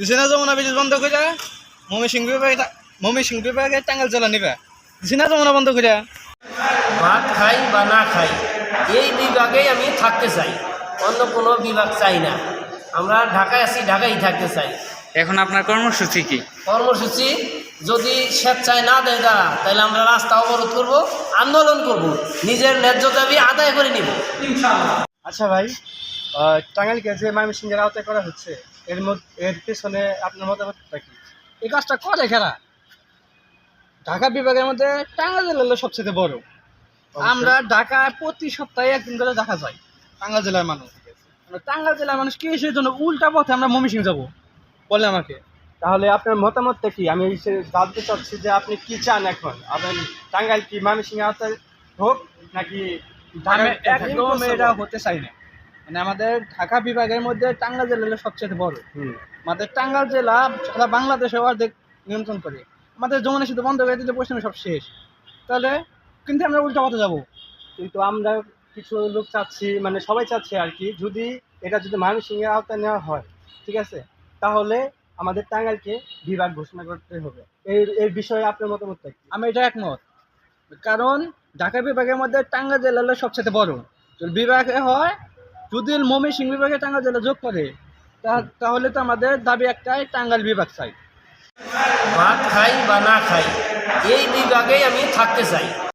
দিছে না যমুনা ব্রিজ বন্ধ করে মমি সিং বিভাগে মমি সিং বিভাগে টাঙ্গাল জেলা নিবে। দিছে না যমুনা বন্ধ করে ভাত খাই বা না খাই এই বিভাগেই আমি থাকতে চাই অন্য কোনো বিভাগ চাই না। আমরা ঢাকায় আছি ঢাকায় থাকতে চাই। এখন আপনার কর্মসূচি কি? কর্মসূচি যদি স্বেচ্ছায় না দেয় তারা তাহলে আমরা রাস্তা অবরোধ করব আন্দোলন করব নিজের ন্যায্য দাবি আদায় করে নিব। আচ্ছা ভাই টাঙ্গাইলকে যে ময়মনসিংহের আওতায় করা হচ্ছে এর মধ্যে এর পেছনে আপনার মতামতটা কি? এই কাজটা করে খেলা। ঢাকা বিভাগের মধ্যে টাঙ্গাইল জেলা হলো সবচেয়ে বড়। আমরা ঢাকায় প্রতি সপ্তাহে একদিন করে দেখা যায় টাঙ্গাইল জেলার মানুষ। আমরা টাঙ্গাইল জেলার মানুষ কি সেই জন্য উল্টা পথে আমরা মমিসিং যাব? বলে আমাকে। তাহলে আপনার মতামতটা কি? আমি জানতে চাচ্ছি যে আপনি কি চান এখন? আপনার টাঙ্গাইল কি ময়মনসিংহ আওতায় হোক নাকি একদম এটা হতে চাই না। মানে আমাদের ঢাকা বিভাগের মধ্যে টাঙ্গাইল জেলা হলো সবচেয়ে বড়। আমাদের টাঙ্গাইল জেলা সারা বাংলাদেশে অর্ধেক নিয়ন্ত্রণ করে। আমাদের যমুনা সেতু বন্ধ করে দিলে পশ্চিমে সব শেষ। তাহলে কিন্তু আমরা উল্টা পথে যাব। কিন্তু আমরা কিছু লোক চাচ্ছি মানে সবাই চাচ্ছে আর কি যদি এটা যদি ময়মনসিংহের আওতায় নেওয়া হয় ঠিক আছে? তাহলে আমাদের টাঙ্গাইলকে বিভাগ ঘোষণা করতে হবে। এর এর বিষয়ে আপনার মতামত কি? আমি এটা একমত। কারণ ঢাকা বিভাগের মধ্যে টাঙ্গাইল জেলা সবচেয়ে বড়। বিভাগে হয় যদি ময়মনসিংহ বিভাগে টাঙ্গাল জেলা যোগ করে তাহলে তো আমাদের দাবি একটাই টাঙ্গাল বিভাগ চাই। ভাত খাই বা না খাই, এই বিভাগেই আমি থাকতে চাই।